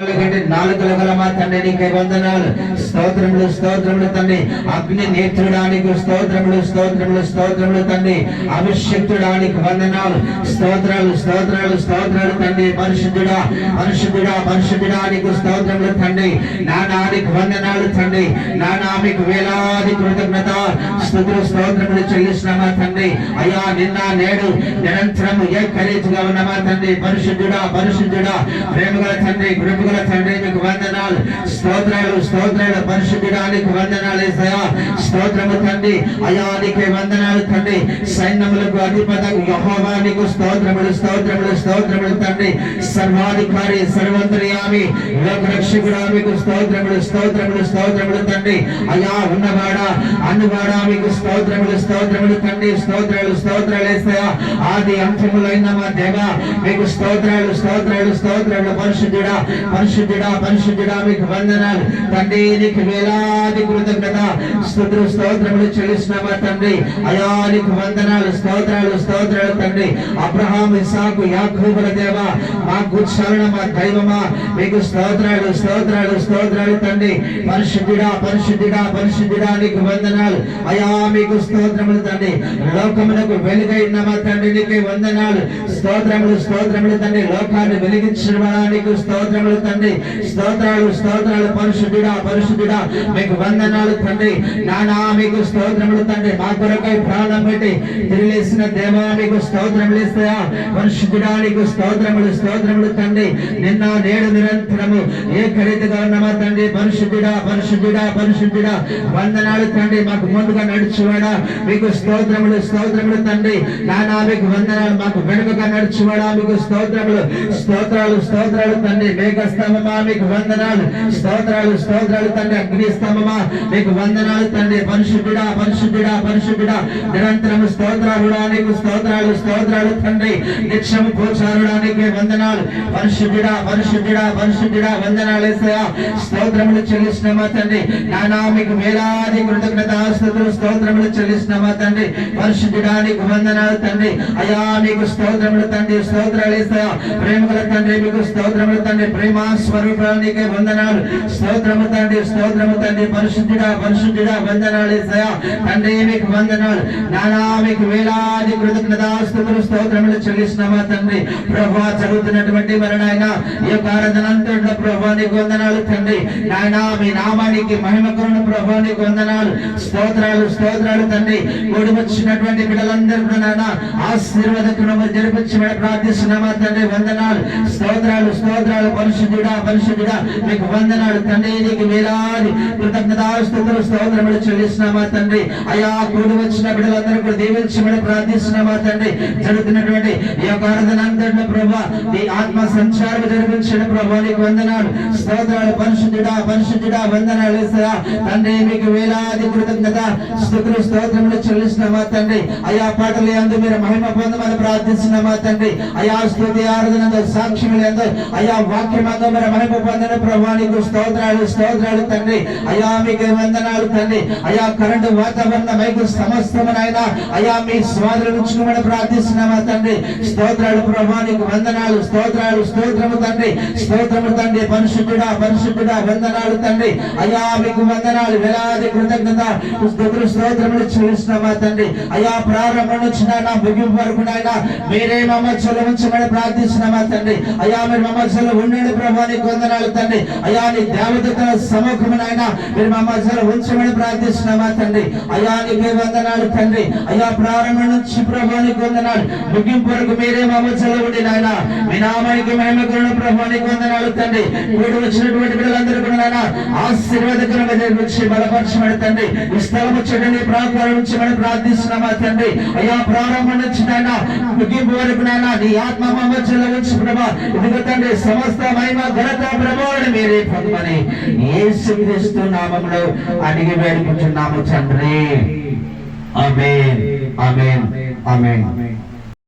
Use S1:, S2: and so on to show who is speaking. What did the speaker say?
S1: కంటే గల మా తండ్రి నీకే వందనాలు. స్తోత్రములు స్తోత్రములు తండ్రి. అగ్ని నేత్రుడానికి స్తోత్రములు స్తోత్రములు స్తోత్రములు తండ్రి. అభిషక్తుడానికి వందనాలు. స్తోత్రాలు స్తోత్రాలు స్తోత్రాలు తండ్రి. పరిశుద్ధుడా పరిశుద్ధుడా పరిశుద్ధుడానికి స్తోత్రములు తండ్రి. నా నానికి వందనాలు తండ్రి. నా నామికి వేలాది కృతజ్ఞత స్థుతులు స్తోత్రములు చెల్లిస్తున్నామా తండ్రి. అయ్యా నిన్న నేడు నిరంతరము ఏ ఖరీదుగా ఉన్నామా తండ్రి. పరిశుద్ధుడా పరిశుద్ధుడా ప్రేమగల తండ్రి కృప కృపగల తండ్రి మీకు వందనాలు. స్తోత్రాలు స్తోత్రాలు. పరిశుద్ధుడానికి వందనాలు ఏసయ్యా. స్తోత్రము తండ్రి. అయానికి వందనాలు తండ్రి. సైన్యములకు అధిపత యహోవానికి స్తోత్రములు స్తోత్రములు స్తోత్రములు తండ్రి. సర్వాధికారి సర్వంతర్యామి లోకరక్షకుడా మీకు స్తోత్రములు స్తోత్రములు స్తోత్రములు తండ్రి. అయా ఉన్నవాడా అన్నవాడా మీకు స్తోత్రములు స్తోత్రములు తండ్రి. స్తోత్రాలు స్తోత్రాలు వేస్తాయా ఆది అంశములైన మా దేవ మీకు స్తోత్రాలు స్తోత్రాలు స్తోత్రాలు. పరిశుద్ధుడా పరిశుద్ధుడా పరిశుద్ధుడా మీకు వందనాలు తండ్రి. నీకు వేలాది కృతజ్ఞత స్తోత్ర స్తోత్రములు చెల్లిస్తున్నామా తండ్రి? అయా నీకు వందనాలు స్తోత్రాలు స్తోత్రాలు తండ్రి. అబ్రహాం ఇసాకు యాకూబుల దేవ మా గుచ్చాలన మా దైవమా మీకు స్తోత్రాలు స్తోత్రాలు స్తోత్రాలు తండ్రి. పరిశుద్ధుడా పరిశుద్ధుడా పరిశుద్ధుడా నీకు వందనాలు. అయా మీకు స్తోత్రములు తండ్రి. లోకమునకు వెలుగైన మా తండ్రి? నీకే వందనాలు. స్తోత్రములు స్తోత్రములు తండ్రి. లోకాన్ని వెలిగించడానికి స్తోత్రములు తండ్రి? స్తోత్రాలు స్తోత్రాలు పరిశుద్ధుడా పరిశుద్ధుడా మీకు వందనాలు తండ్రి. నాన్న నానా మీకు స్తోత్రములు తండ్రి. మా కొరకై ప్రాణం పెట్టి తిరిగేసిన దేవా మీకు స్తోత్రములు ఇస్తాయా? పరిశుద్ధుడా నీకు స్తోత్రములు స్తోత్రములు తండ్రి. నిన్న నేడు నిరంతరము ఏ ఖరీదుగా ఉన్నామా తండ్రి? పరిశుద్ధుడా పరిశుద్ధుడా పరిశుద్ధుడా. వందనాలు తండ్రి మాకు ముందుగా నడుచువాడా? మీకు స్తోత్రములు స్తోత్రములు తండ్రి. నానా మీకు వందనాలు మాకు వెనుకగా నడుచువాడా? మీకు స్తోత్రములు స్తోత్రాలు స్తోత్రాలు తండ్రి. మేఘ స్తంభమా మీకు వందనాలు. స్తోత్రాలు స్తోత్రాలు తండ్రి అగ్ని స్తంభమా మీకు వందనాలు తండ్రి. పరిశుద్ధుడా పరిశుద్ధుడా పరిశుద్ధుడా. నిరంతరము స్తోత్రాలుడా నీకు స్తోత్రాలు స్తోత్రాలు తండ్రి. నిత్యము పోచారుడానికి వందనాలు. పరిశుద్ధుడా పరిశుద్ధుడా పరిశుద్ధుడా వందనాలు ఏసయ్యా. స్తోత్రములు చెల్లిస్తున్నామా తండ్రి? నానా మీకు వేలాది కృతజ్ఞత స్తోత్రులు స్తోత్రములు చెల్లిస్తున్నామా తండ్రి? పరిశుద్ధుడా నీకు వందనాలు తండ్రి. అయా మీకు స్తోత్రములు తండ్రి స్తోత్రాలు వేస్తాయా ప్రేమల తండ్రి మీకు స్తోత్రములు తండ్రి. ప్రేమ స్వరూపాలు నీకే వందనాలు. స్తోత్రము తండ్రి స్తోత్రము తండ్రి. పరిశుద్ధుడా పరిశుద్ధుడా వందనాలు. ఏసయ్యా. తండ్రి మీకు వందనాలు. నానా మీకు వేలాది కృతజ్ఞత స్తోత్రములు చెల్లిస్తున్నామా తండ్రి. ప్రభా చదువుతున్నటువంటి జరుగుతున్నటువంటి నాయన ఈ యొక్క ఆరాధనంతో అంతట్లో ప్రభా నీకు వందనాలు తండ్రి. నాయన మీ నామానికి మహిమకరణ ప్రభా నీకు వందనాలు. స్తోత్రాలు స్తోత్రాలు తండ్రి. కూడి వచ్చినటువంటి బిడ్డలందరూ కూడా నాయన ఆశీర్వాదకులను జరిపించమని ప్రార్థిస్తున్నామా తండ్రి. వందనాలు. స్తోత్రాలు స్తోత్రాలు. పరిశుద్ధుడా పరిశుద్ధుడా మీకు వందనాలు తండ్రి. నీకు వేలాది కృతజ్ఞత స్తోత్రములు చెల్లి చెల్లిస్తున్నామా తండ్రి? అయా కూడి వచ్చిన బిడ్డలందరూ కూడా దీవించమని ప్రార్థిస్తున్నామా తండ్రి? జరుగుతున్నటువంటి ఈ యొక్క ఆరాధన ప్రభా నీ ఆత్మ సంచారం జరిపించిన ప్రభా నీకు వందనాలు. స్తోత్రాలు పరిశుద్ధుడా పరిశుద్ధుడా వందనాలు యేసయ్యా. తండ్రి మీకు వేలాది కృతజ్ఞత స్థుతులు స్తోత్రములు చెల్లిస్తున్నామా తండ్రి? అయా పాటలు అందు మీరు మహిమ పొందమని ప్రార్థిస్తున్నామా తండ్రి? అయా స్థుతి ఆరాధన సాక్ష్యములు ఎందు అయా వాక్యం అందు మీరు మహిమ పొందిన ప్రభా నీకు స్తోత్రాలు స్తోత్రాలు తండ్రి. అయా మీకు వందనాలు తండ్రి. అయా కరెంటు వాతావరణ మైకు సమస్తమునైనా అయా మీ స్వాదులు ఉంచుకోమని ప్రార్థిస్తున్నామా తండ్రి. స్తోత్రాలు ప్రభా నీకు వందనాలు స్తోత్రాలు స్తోత్రము తండ్రి. స్తోత్రము తండ్రి పరిశుద్ధుడా పరిశుద్ధుడా వందనాలు తండ్రి. అయా మీకు వందనాలు వేలాది కృతజ్ఞత స్తోత్ర స్తోత్రములు చెల్లిస్తున్నామా తండ్రి. అయా ప్రారంభం నుంచి నాయన ముగింపు వరకు నాయన మీరే మమ్మల్ని మధ్యలో ఉంచమని ప్రార్థిస్తున్నామా తండ్రి. అయా మీరు మమ్మల్ని మధ్యలో ఉండండి ప్రభా వందనాలు తండ్రి. అయా నీ దేవతల సముఖము నాయన మీరు మమ్మల్ని మధ్యలో ఉంచమని ప్రార్థిస్తున్నామా తండ్రి. అయా నీకే వందనాలు తండ్రి. అయా ప్రారంభం నుంచి ప్రభానికి నీకు వందనాలు. ముగింపు వరకు మీరే మా మధ్యలో ఉండి నాయన. మీ నామానికి మహిమ కరుణ ప్రభానికి నీకు వందనాలు తండ్రి. కూడి వచ్చినటువంటి బిడ్డలందరూ కూడా నాయన ఆశీర్వాదకరంగా నిర్మించి బలపరచమని తండ్రి. ఈ స్థలం చెడ్డని ప్రాకారం నుంచి మనం ప్రార్థిస్తున్నామా తండ్రి? అయా ప్రారంభం నుంచి నాయన ముగింపు వరకు నాయన నీ ఆత్మ మా మధ్యలో ఉంచి ప్రభా. ఇదిగో తండ్రి సమస్త మహిమ ఘనత ప్రభావాన్ని మీరే పొందమని ఏ యేసుక్రీస్తు నామంలో అడిగి వేడుకుంటున్నాను వేడుకుంటున్నాము తండ్రి ఆమేన్ ఆమేన్ ఆమేన్